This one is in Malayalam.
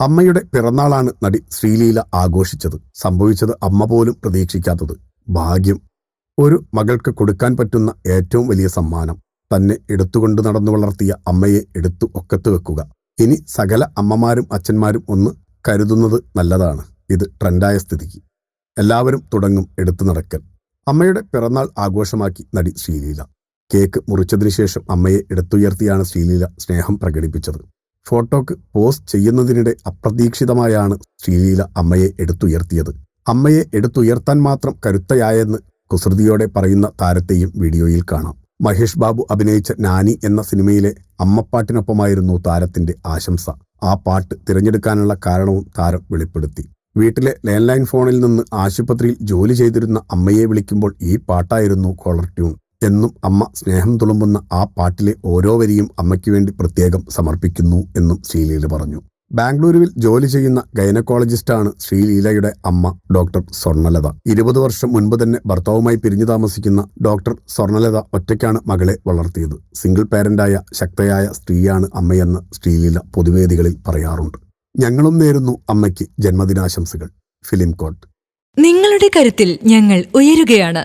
അമ്മയുടെ പിറന്നാളാണ് നടി ശ്രീലീല ആഘോഷിച്ചത്. സംഭവിച്ചത് അമ്മ പോലും പ്രതീക്ഷിക്കാത്തത്. ഭാഗ്യം. ഒരു മകൾക്ക് കൊടുക്കാൻ പറ്റുന്ന ഏറ്റവും വലിയ സമ്മാനം. തന്നെ എടുത്തുകൊണ്ട് നടന്നു വളർത്തിയ അമ്മയെ എടുത്തു ഒക്കത്ത് വെക്കുക. ഇനി സകല അമ്മമാരും അച്ഛന്മാരും ഒന്ന് കരുതുന്നത് നല്ലതാണ്. ഇത് ട്രെൻഡായ സ്ഥിതിക്ക്. എല്ലാവരും തുടങ്ങും എടുത്തു നടക്കൽ. അമ്മയുടെ പിറന്നാൾ ആഘോഷമാക്കി നടി ശ്രീലീല. കേക്ക് മുറിച്ചതിനു ശേഷം അമ്മയെ എടുത്തുയർത്തിയാണ് ശ്രീലീല സ്നേഹം പ്രകടിപ്പിച്ചത്. ഫോട്ടോക്ക് പോസ്റ്റ് ചെയ്യുന്നതിനിടെ അപ്രതീക്ഷിതമായാണ് ശ്രീലീല അമ്മയെ എടുത്തുയർത്തിയത്. അമ്മയെ എടുത്തുയർത്താൻ മാത്രം കരുത്തയായെന്ന് കുസൃതിയോടെ പറയുന്ന താരത്തെയും വീഡിയോയിൽ കാണാം. മഹേഷ് ബാബു അഭിനയിച്ച നാനി എന്ന സിനിമയിലെ അമ്മപ്പാട്ടിനൊപ്പമായിരുന്നു താരത്തിന്റെ ആശംസ. ആ പാട്ട് തിരഞ്ഞെടുക്കാനുള്ള കാരണവും താരം വെളിപ്പെടുത്തി. വീട്ടിലെ ലാൻഡ്ലൈൻ ഫോണിൽ നിന്ന് ആശുപത്രിയിൽ ജോലി ചെയ്തിരുന്ന അമ്മയെ വിളിക്കുമ്പോൾ ഈ പാട്ടായിരുന്നു കോളർ ട്യൂൺ. എന്നും അമ്മ സ്നേഹം തുളുമ്പുന്ന ആ പാട്ടിലെ ഓരോ വരിയും അമ്മയ്ക്ക് വേണ്ടി പ്രത്യേകം സമർപ്പിക്കുന്നു എന്നും ശ്രീലീല പറഞ്ഞു. ബാംഗ്ലൂരുവിൽ ജോലി ചെയ്യുന്ന ഗൈനക്കോളജിസ്റ്റാണ് ശ്രീലീലയുടെ അമ്മ ഡോക്ടർ സ്വർണലത. ഇരുപത് വർഷം മുൻപ് തന്നെ ഭർത്താവുമായി പിരിഞ്ഞു താമസിക്കുന്ന ഡോക്ടർ സ്വർണലത ഒറ്റയ്ക്കാണ് മകളെ വളർത്തിയത്. സിംഗിൾ പാരന്റായ ശക്തയായ സ്ത്രീയാണ് അമ്മയെന്ന് ശ്രീലീല പൊതുവേദികളിൽ പറയാറുണ്ട്. ഞങ്ങളും നേരുന്നു അമ്മയ്ക്ക് ജന്മദിനാശംസകൾ. ഫിലിം കോട്ട് നിങ്ങളുടെ കരുത്തിൽ ഞങ്ങൾ ഉയരുകയാണ്.